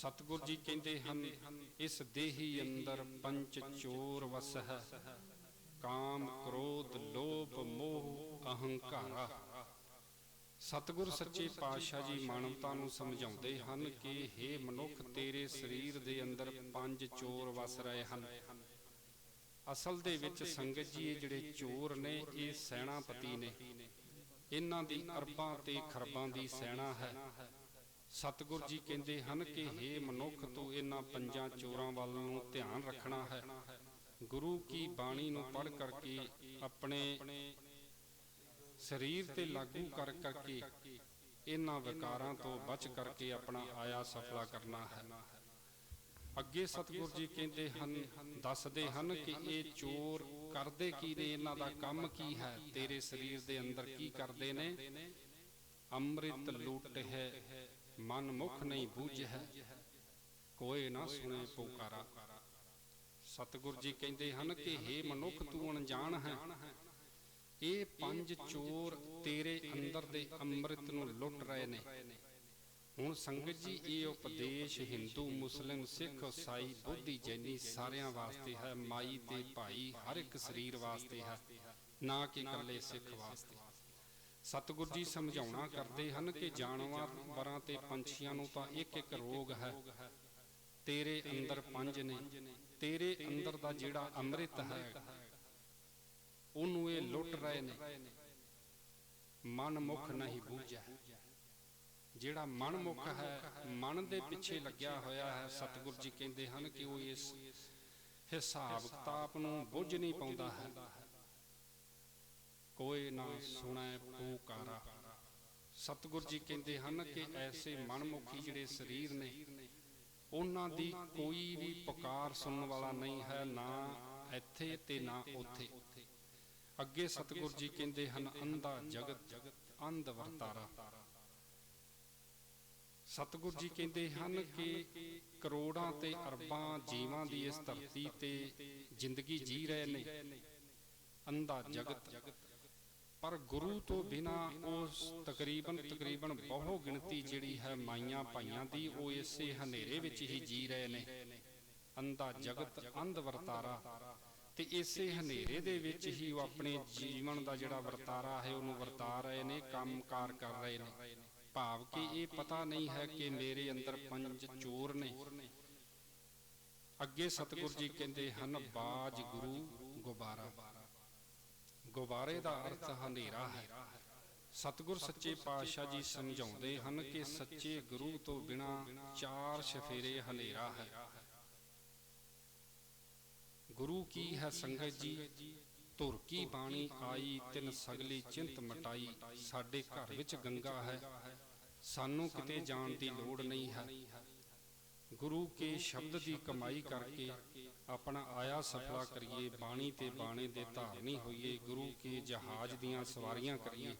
ਸਤਿਗੁਰ ਜੀ ਕਹਿੰਦੇ ਹਨ, ਇਸ ਦੇਹੀ ਅੰਦਰ ਪੰਚ ਚੋਰ ਵਸਹਿ, ਕਾਮ ਕ੍ਰੋਧ ਲੋਭ ਮੋਹ ਅਹੰਕਾਰਾ। ਸਤਿਗੁਰ ਸੱਚੇ ਪਾਤਸ਼ਾਹ ਜੀ ਮਾਨਵਤਾ ਨੂੰ ਸਮਝਾਉਂਦੇ ਹਨ ਕਿ हे ਮਨੁੱਖ, ਤੇਰੇ ਸਰੀਰ ਦੇ ਅੰਦਰ ਪੰਜ ਚੋਰ ਵਸ ਰਹੇ ਹਨ। ਅਸਲ ਦੇ ਵਿੱਚ ਸੰਗਤ ਜੀ, ਇਹ ਜਿਹੜੇ ਚੋਰ ਨੇ, ਇਹ ਸੈਨਾਪਤੀ ਨੇ। ਇਹਨਾਂ ਦੀ ਅਰਬਾਂ ਤੇ ਖਰਬਾਂ ਦੀ ਸੈਨਾ ਹੈ। ਸਤਿਗੁਰ ਜੀ ਕਹਿੰਦੇ ਹਨ ਕਿ हे ਮਨੁੱਖ ਤੂੰ ਇਹਨਾਂ ਪੰਜਾਂ ਚੋਰਾਂ ਵੱਲ ਨੂੰ ਧਿਆਨ ਰੱਖਣਾ ਹੈ। ਗੁਰੂ ਕੀ ਬਾਣੀ ਨੂੰ ਪੜ੍ਹ ਕਰਕੇ ਆਪਣੇ ਸਰੀਰ ਤੇ ਲਾਗੂ ਕਰ ਕਰਕੇ ਇਹਨਾਂ ਵਿਕਾਰਾਂ ਤੋਂ ਬਚ ਕਰਕੇ ਆਪਣਾ ਆਇਆ ਸਫਲਾ ਕਰਨਾ ਹੈ। ਅੱਗੇ ਸਤਿਗੁਰ ਜੀ ਕਹਿੰਦੇ ਹਨ ਦੱਸਦੇ ਹਨ ਕਿ ਇਹ ਚੋਰ ਕਰਦੇ ਕੀ ਨੇ ਇਹਨਾਂ ਦਾ ਕੰਮ ਕੀ ਹੈ? ਤੇਰੇ ਸਰੀਰ ਦੇ ਅੰਦਰ ਕੀ ਕਰਦੇ ਨੇ? ਅੰਮ੍ਰਿਤ ਲੁੱਟ ਹੈ। ਮਨ ਮੁਖ ਨਹੀਂ ਬੂਝ। ਹੈ ਨਾ ਸੁਣੇ ਪੁਕਾਰਾ। ਸਤਿਗੁਰ ਜੀ ਕਹਿੰਦੇ ਹਨ ਕਿ हे ਮਨੁੱਖ, ਤੂੰ ਅਣਜਾਣ ਹੈ। ਇਹ ਪੰਜ ਚੋਰ ਤੇਰੇ ਅੰਦਰ ਦੇ ਅੰਮ੍ਰਿਤ ਨੂੰ ਲੁੱਟ ਰਹੇ ਨੇ। ਹੁਣ ਸੰਗਤ ਜੀ, ਇਹ ਉਪਦੇਸ਼ ਹਿੰਦੂ, ਮੁਸਲਿਮ, ਸਿੱਖ ਈਸਾਈ ਬੁੱਧੀ ਜੈਨੀ ਸਾਰਿਆਂ ਵਾਸਤੇ ਹੈ। ਮਾਈ ਤੇ ਭਾਈ ਹਰ ਇੱਕ ਸਰੀਰ ਵਾਸਤੇ ਹੈ, ਨਾ ਕਿ ਇਕੱਲੇ ਸਿੱਖ ਵਾਸਤੇ। ਸਤਿਗੁਰ ਜੀ ਸਮਝਾਉਣਾ ਕਰਦੇ ਹਨ ਕਿ ਜਾਨਵਰਾਂ ਤੇ ਪੰਛੀਆਂ ਨੂੰ ਤਾਂ ਇੱਕ ਇੱਕ ਰੋਗ ਹੈ। ਤੇਰੇ ਅੰਦਰ ਪੰਜ ਨੇ। ਤੇਰੇ ਅੰਦਰ ਦਾ ਜਿਹੜਾ ਅੰਮ੍ਰਿਤ ਹੈ, ਉਹਨੂੰ ਇਹ ਲੁੱਟ ਰਹੇ ਨੇ। ਮਨ ਮੁਖ ਨਹੀਂ ਬੂਝਿਆ। ਜਿਹੜਾ ਮਨ ਮੁਖ ਹੈ, ਮਨ ਦੇ ਪਿੱਛੇ ਲੱਗਿਆ ਹੋਇਆ ਹੈ, ਸਤਿਗੁਰ ਜੀ ਕਹਿੰਦੇ ਹਨ ਕਿ ਉਹ ਇਸ ਹਿਸਾਬ ਕਿਤਾਬ ਨੂੰ ਬੁੱਝ ਨਹੀਂ ਪਾਉਂਦਾ ਹੈ। ਕੋਈ ਨਾ ਸੁਣੈ ਪੁਕਾਰਾ। ਸਤਿਗੁਰ ਜੀ ਕਹਿੰਦੇ ਹਨ ਕਿ ਐਸੇ ਮਨਮੁਖੀ ਜਿਹੜੇ ਸਰੀਰ ਨੇ ਉਹਨਾਂ ਦੀ ਕੋਈ ਵੀ ਪੁਕਾਰ ਸੁਣਨ ਵਾਲਾ ਨਹੀਂ ਹੈ ਨਾ ਇੱਥੇ ਤੇ ਨਾ ਉੱਥੇ। ਅੱਗੇ ਸਤਿਗੁਰ ਜੀ ਕਹਿੰਦੇ ਹਨ ਅੰਧਾ ਜਗਤ ਅੰਧ ਵਰਤਾਰਾ। ਸਤਿਗੁਰ ਜੀ ਕਹਿੰਦੇ ਹਨ ਕਿ ਕਰੋੜਾਂ ਤੇ ਅਰਬਾਂ ਜੀਵਾਂ ਦੀ ਇਸ ਧਰਤੀ ਤੇ ਜ਼ਿੰਦਗੀ ਜੀ ਰਹੇ ਨੇ। ਅੰਧਾ ਜਗਤ। ਪਰ ਗੁਰੂ ਤੋਂ ਬਿਨਾ ਉਸ ਤਕਰੀਬਨ ਤਕਰੀਬਨ ਬਹੁ ਗਿਣਤੀ ਜਿਹੜੀ ਹੈ ਮਾਈਆਂ ਭਾਈਆਂ ਦੀ, ਉਹ ਇਸੇ ਹਨੇਰੇ ਵਿੱਚ ਹੀ ਜੀ ਰਹੇ ਨੇ। ਅੰਧਾ ਜਗਤ, ਅੰਧ ਵਰਤਾਰਾ। ਤੇ ਇਸੇ ਹਨੇਰੇ ਦੇ ਵਿੱਚ ਹੀ ਉਹ ਆਪਣੇ ਜੀਵਨ ਦਾ ਜਿਹੜਾ ਵਰਤਾਰਾ ਹੈ, ਉਹਨੂੰ ਵਰਤਾ ਰਹੇ ਨੇ, ਕੰਮਕਾਰ ਕਰ ਰਹੇ ਨੇ। ਭਾਵ ਕਿ ਇਹ ਪਤਾ ਨਹੀਂ ਹੈ ਕਿ ਮੇਰੇ ਅੰਦਰ ਪੰਜ ਚੋਰ ਨੇ। ਅੱਗੇ ਸਤਿਗੁਰ ਜੀ ਕਹਿੰਦੇ ਹਨ, ਬਾਜ ਗੁਰੂ ਗੁਬਾਰਾ। ਗੁਬਾਰੇ ਦਾ ਅਰਥ ਹਨੇਰਾ ਹੈ। ਸਤਿਗੁਰ ਸੱਚੇ ਪਾਤਸ਼ਾਹ ਜੀ ਸਮਝਾਉਂਦੇ ਹਨ ਕਿ ਸੱਚੇ ਗੁਰੂ ਤੋਂ ਬਿਨਾ ਚਾਰ ਸ਼ਫੇਰੇ ਹਨੇਰਾ ਹੈ। ਗੁਰੂ ਕੀ ਹੈ ਸੰਗਤ ਜੀ? ਧੁਰ ਕੀ ਬਾਣੀ ਆਈ, ਤਿੰਨ ਸਗਲੀ ਚਿੰਤ ਮਟਾਈ, ਸਾਡੇ ਘਰ ਵਿੱਚ ਗੰਗਾ ਹੈ। ਸਾਨੂੰ ਕਿਤੇ ਜਾਣ ਦੀ ਲੋੜ ਨਹੀਂ ਹੈ। ਗੁਰੂ ਕੇ ਸ਼ਬਦ ਦੀ ਕਮਾਈ ਕਰਕੇ ਆਪਣਾ ਆਇਆ ਸਫਲਾ ਕਰੀਏ, ਬਾਣੀ ਤੇ ਬਾਣੇ ਦੇ ਧਾਰਨੀ ਹੋਈਏ, ਗੁਰੂ ਕੇ ਜਹਾਜ਼ ਦੀਆਂ ਸਵਾਰੀਆਂ ਕਰੀਏ।